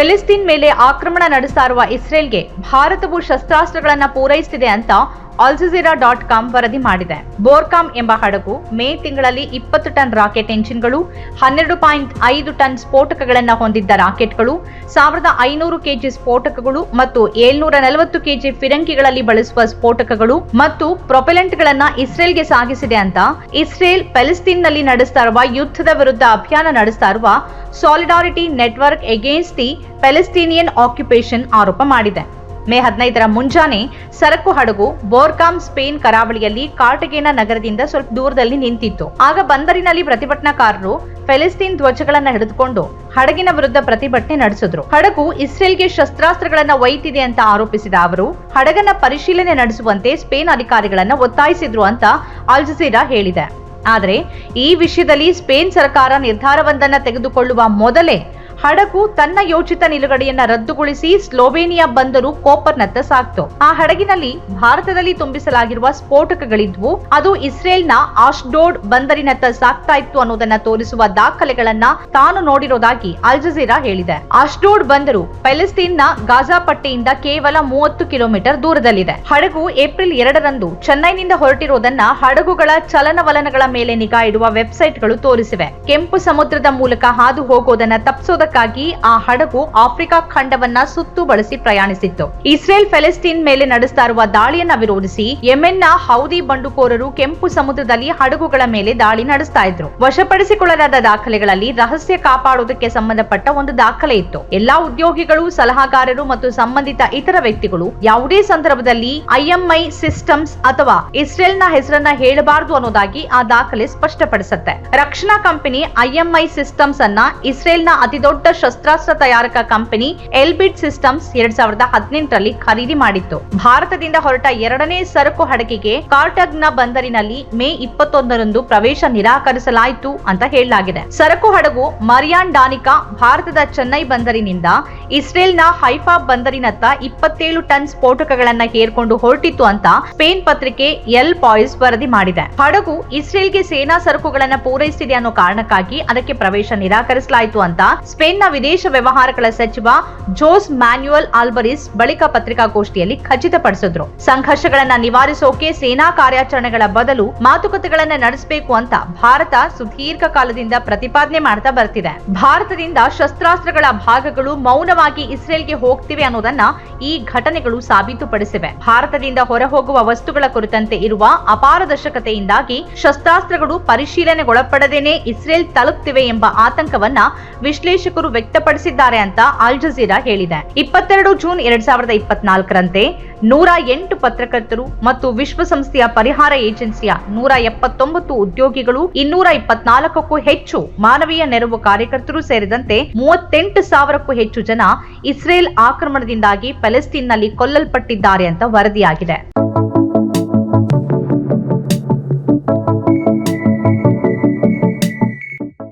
ಫೆಲಿಸ್ತೀನ್ ಮೇಲೆ ಆಕ್ರಮಣ ನಡೆಸ್ತಾ ಇರುವ ಇಸ್ರೇಲ್ಗೆ ಭಾರತವು ಶಸ್ತ್ರಾಸ್ತ್ರಗಳನ್ನು ಪೂರೈಸುತ್ತಿದೆ ಅಂತ ಕಾಮ್ ವರದಿ ಮಾಡಿದೆ. ಬೋರ್ಕಾಮ್ ಎಂಬ ಹಡಗು ಮೇ ತಿಂಗಳಲ್ಲಿ ಇಪ್ಪತ್ತು ಟನ್ ರಾಕೆಟ್ ಎಂಜಿನ್ಗಳು, ಹನ್ನೆರಡು ಪಾಯಿಂಟ್ ಐದು ಟನ್ ಸ್ಫೋಟಕಗಳನ್ನು ಹೊಂದಿದ್ದ ರಾಕೆಟ್ಗಳು, ಸಾವಿರದ ಐನೂರು ಕೆಜಿ ಸ್ಫೋಟಕಗಳು ಮತ್ತು ಏಳ್ನೂರ ನಲವತ್ತು ಕೆಜಿ ಫಿರಂಗಿಗಳಲ್ಲಿ ಬಳಸುವ ಸ್ಫೋಟಕಗಳು ಮತ್ತು ಪ್ರೊಪೆಲೆಂಟ್ಗಳನ್ನು ಇಸ್ರೇಲ್ಗೆ ಸಾಗಿಸಿದೆ ಅಂತ ಇಸ್ರೇಲ್ ಪ್ಯಾಲೆಸ್ತೀನ್ನಲ್ಲಿ ನಡೆಸ್ತಾ ಇರುವ ಯುದ್ಧದ ವಿರುದ್ಧ ಅಭಿಯಾನ ನಡೆಸ್ತಾ ಇರುವ solidarity network against the Palestinian occupation ಆರೋಪ ಮಾಡಿದೆ. ಮೇ ಹದಿನೈದರ ಮುಂಜಾನೆ ಸರಕು ಹಡಗು ಬೋರ್ಕಾಮ್ ಸ್ಪೇನ್ ಕರಾವಳಿಯಲ್ಲಿ ಕಾರ್ಟಗೇನ ನಗರದಿಂದ ಸ್ವಲ್ಪ ದೂರದಲ್ಲಿ ನಿಂತಿತ್ತು. ಆಗ ಬಂದರಿನಲ್ಲಿ ಪ್ರತಿಭಟನಾಕಾರರು ಫೆಲಿಸ್ತೀನ್ ಧ್ವಜಗಳನ್ನ ಹಿಡಿದುಕೊಂಡು ಹಡಗಿನ ವಿರುದ್ಧ ಪ್ರತಿಭಟನೆ ನಡೆಸಿದ್ರು. ಹಡಗು ಇಸ್ರೇಲ್ಗೆ ಶಸ್ತ್ರಾಸ್ತ್ರಗಳನ್ನ ಒಯ್ತಿದೆ ಅಂತ ಆರೋಪಿಸಿದ ಅವರು, ಹಡಗನ್ನ ಪರಿಶೀಲನೆ ನಡೆಸುವಂತೆ ಸ್ಪೇನ್ ಅಧಿಕಾರಿಗಳನ್ನ ಒತ್ತಾಯಿಸಿದ್ರು ಅಂತ ಅಲ್ ಜಜೀರಾ ಹೇಳಿದೆ. ಆದರೆ ಈ ವಿಷಯದಲ್ಲಿ ಸ್ಪೇನ್ ಸರ್ಕಾರ ನಿರ್ಧಾರವೊಂದನ್ನು ತೆಗೆದುಕೊಳ್ಳುವ ಮೊದಲೇ ಹಡಗು ತನ್ನ ಯೋಚಿತ ನಿಲುಗಡೆಯನ್ನ ರದ್ದುಗೊಳಿಸಿ ಸ್ಲೋವೇನಿಯಾ ಬಂದರು ಕೋಪರ್ನತ್ತ ಸಾಕ್ತು. ಆ ಹಡಗಿನಲ್ಲಿ ಭಾರತದಲ್ಲಿ ತುಂಬಿಸಲಾಗಿರುವ ಸ್ಫೋಟಕಗಳಿದ್ವು. ಅದು ಇಸ್ರೇಲ್ನ ಆಶ್ಡೋಡ್ ಬಂದರಿನತ್ತ ಸಾಕ್ತಾ ಇತ್ತು ಅನ್ನೋದನ್ನ ತೋರಿಸುವ ದಾಖಲೆಗಳನ್ನ ತಾನು ನೋಡಿರೋದಾಗಿ ಅಲ್ ಜಜೀರಾ ಹೇಳಿದೆ. ಆಶ್ಡೋಡ್ ಬಂದರು ಪ್ಯಾಲೆಸ್ತೀನ್ನ ಗಾಜಾ ಪಟ್ಟಿಯಿಂದ ಕೇವಲ ಮೂವತ್ತು ಕಿಲೋಮೀಟರ್ ದೂರದಲ್ಲಿದೆ. ಹಡಗು ಏಪ್ರಿಲ್ ಎರಡರಂದು ಚೆನ್ನೈನಿಂದ ಹೊರಟಿರುವುದನ್ನ ಹಡಗುಗಳ ಚಲನವಲನಗಳ ಮೇಲೆ ನಿಗಾ ಇಡುವ ವೆಬ್ಸೈಟ್ಗಳು ತೋರಿಸಿವೆ. ಕೆಂಪು ಸಮುದ್ರದ ಮೂಲಕ ಹಾದು ಹೋಗೋದನ್ನ ತಪ್ಪಿಸೋದಕ್ಕಾಗಿ ಆ ಹಡಗು ಆಫ್ರಿಕಾ ಖಂಡವನ್ನ ಸುತ್ತು ಬಳಸಿ ಪ್ರಯಾಣಿಸಿತ್ತು. ಇಸ್ರೇಲ್ ಫೆಲೆಸ್ಟೀನ್ ಮೇಲೆ ನಡೆಸ್ತಾ ಇರುವ ದಾಳಿಯನ್ನ ವಿರೋಧಿಸಿ ಯೆಮೆನ್ನ ಹೌದಿ ಬಂಡುಕೋರರು ಕೆಂಪು ಸಮುದ್ರದಲ್ಲಿ ಹಡಗುಗಳ ಮೇಲೆ ದಾಳಿ ನಡೆಸ್ತಾ ಇದ್ರು. ವಶಪಡಿಸಿಕೊಳ್ಳಲಾದ ದಾಖಲೆಗಳಲ್ಲಿ ರಹಸ್ಯ ಕಾಪಾಡುವುದಕ್ಕೆ ಸಂಬಂಧಪಟ್ಟ ಒಂದು ದಾಖಲೆ ಇತ್ತು. ಎಲ್ಲಾ ಉದ್ಯೋಗಿಗಳು, ಸಲಹಾಗಾರರು ಮತ್ತು ಸಂಬಂಧಿತ ಇತರ ವ್ಯಕ್ತಿಗಳು ಯಾವುದೇ ಸಂದರ್ಭದಲ್ಲಿ ಐಎಂಐ ಸಿಸ್ಟಮ್ಸ್ ಅಥವಾ ಇಸ್ರೇಲ್ನ ಹೆಸರನ್ನ ಹೇಳಬಾರದು ಅನ್ನೋದಾಗಿ ಆ ದಾಖಲೆ ಸ್ಪಷ್ಟಪಡಿಸುತ್ತೆ. ರಕ್ಷಣಾ ಕಂಪನಿ ಐಎಂಐ ಸಿಸ್ಟಮ್ಸ್ ಅನ್ನ ಇಸ್ರೇಲ್ನ ಅತಿದೊಡ್ಡ ಶಸ್ತ್ರಾಸ್ತ್ರ ತಯಾರಕ ಕಂಪನಿ ಎಲ್ಬಿಟ್ ಸಿಸ್ಟಮ್ಸ್ ಎರಡ್ ಸಾವಿರದ ಹದಿನೆಂಟರಲ್ಲಿ ಖರೀದಿ ಮಾಡಿತ್ತು. ಭಾರತದಿಂದ ಹೊರಟ ಎರಡನೇ ಸರಕು ಹಡಗಿಗೆ ಕಾರ್ಟಗ್ನ ಬಂದರಿನಲ್ಲಿ ಮೇ ಇಪ್ಪತ್ತೊಂದರಂದು ಪ್ರವೇಶ ನಿರಾಕರಿಸಲಾಯಿತು ಅಂತ ಹೇಳಲಾಗಿದೆ. ಸರಕು ಹಡಗು ಮರಿಯಾನ್ ಡಾನಿಕಾ ಭಾರತದ ಚೆನ್ನೈ ಬಂದರಿನಿಂದ ಇಸ್ರೇಲ್ನ ಹೈಫಾ ಬಂದರಿನತ್ತ ಇಪ್ಪತ್ತೇಳು ಟನ್ ಸ್ಫೋಟಕಗಳನ್ನ ಹೇರ್ಕೊಂಡು ಹೊರಟಿತ್ತು ಅಂತ ಸ್ಪೇನ್ ಪತ್ರಿಕೆ ಎಲ್ ಪಾಯ್ಸ್ ವರದಿ ಮಾಡಿದೆ. ಹಡಗು ಇಸ್ರೇಲ್ಗೆ ಸೇನಾ ಸರಕುಗಳನ್ನ ಪೂರೈಸಿದೆ ಅನ್ನೋ ಕಾರಣಕ್ಕಾಗಿ ಅದಕ್ಕೆ ಪ್ರವೇಶ ನಿರಾಕರಿಸಲಾಯಿತು ಅಂತ ಸ್ಪೇನ್ನ ವಿದೇಶ ವ್ಯವಹಾರಗಳ ಸಚಿವ ಜೋಸ್ ಮ್ಯಾನ್ಯುಯಲ್ ಆಲ್ಬರಿಸ್ ಬಳಿಕ ಪತ್ರಿಕಾಗೋಷ್ಠಿಯಲ್ಲಿ ಖಚಿತಪಡಿಸಿದ್ರು. ಸಂಘರ್ಷಗಳನ್ನು ನಿವಾರಿಸೋಕೆ ಸೇನಾ ಕಾರ್ಯಾಚರಣೆಗಳ ಬದಲು ಮಾತುಕತೆಗಳನ್ನ ನಡೆಸಬೇಕು ಅಂತ ಭಾರತ ಸುದೀರ್ಘ ಕಾಲದಿಂದ ಪ್ರತಿಪಾದನೆ ಮಾಡ್ತಾ ಬರ್ತಿದೆ. ಭಾರತದಿಂದ ಶಸ್ತ್ರಾಸ್ತ್ರಗಳ ಭಾಗಗಳು ಮೌನವಾಗಿ ಇಸ್ರೇಲ್ಗೆ ಹೋಗ್ತಿವೆ ಅನ್ನೋದನ್ನ ಈ ಘಟನೆಗಳು ಸಾಬೀತುಪಡಿಸಿವೆ. ಭಾರತದಿಂದ ಹೊರಹೋಗುವ ವಸ್ತುಗಳ ಕುರಿತಂತೆ ಇರುವ ಅಪಾರದರ್ಶಕತೆಯಿಂದಾಗಿ ಶಸ್ತ್ರಾಸ್ತ್ರಗಳು ಪರಿಶೀಲನೆಗೊಳಪಡದೇನೆ ಇಸ್ರೇಲ್ ತಲುಪ್ತಿವೆ ಎಂಬ ಆತಂಕವನ್ನ ವಿಶ್ಲೇಷಕರು ವ್ಯಕ್ತಪಡಿಸಿದ್ದಾರೆ ಅಂತ ಅಲ್ ಜಜೀರಾ ಹೇಳಿದೆ. ಇಪ್ಪತ್ತೆರಡು ಜೂನ್ ಎರಡ್ ಸಾವಿರದ ಇಪ್ಪತ್ನಾಲ್ಕರಂತೆ ನೂರ ಎಂಟು ಪತ್ರಕರ್ತರು ಮತ್ತು ವಿಶ್ವಸಂಸ್ಥೆಯ ಪರಿಹಾರ ಏಜೆನ್ಸಿಯ ನೂರ ಎಪ್ಪತ್ತೊಂಬತ್ತು ಉದ್ಯೋಗಿಗಳು, ಇನ್ನೂರ ಇಪ್ಪತ್ನಾಲ್ಕಕ್ಕೂ ಹೆಚ್ಚು ಮಾನವೀಯ ನೆರವು ಕಾರ್ಯಕರ್ತರು ಸೇರಿದಂತೆ ಮೂವತ್ತೆಂಟು ಸಾವಿರಕ್ಕೂ ಹೆಚ್ಚು ಜನ ಇಸ್ರೇಲ್ ಆಕ್ರಮಣದಿಂದಾಗಿ ಪ್ಯಾಲೆಸ್ತೀನ್ನಲ್ಲಿ ಕೊಲ್ಲಲ್ಪಟ್ಟಿದ್ದಾರೆ ಅಂತ ವರದಿಯಾಗಿದೆ.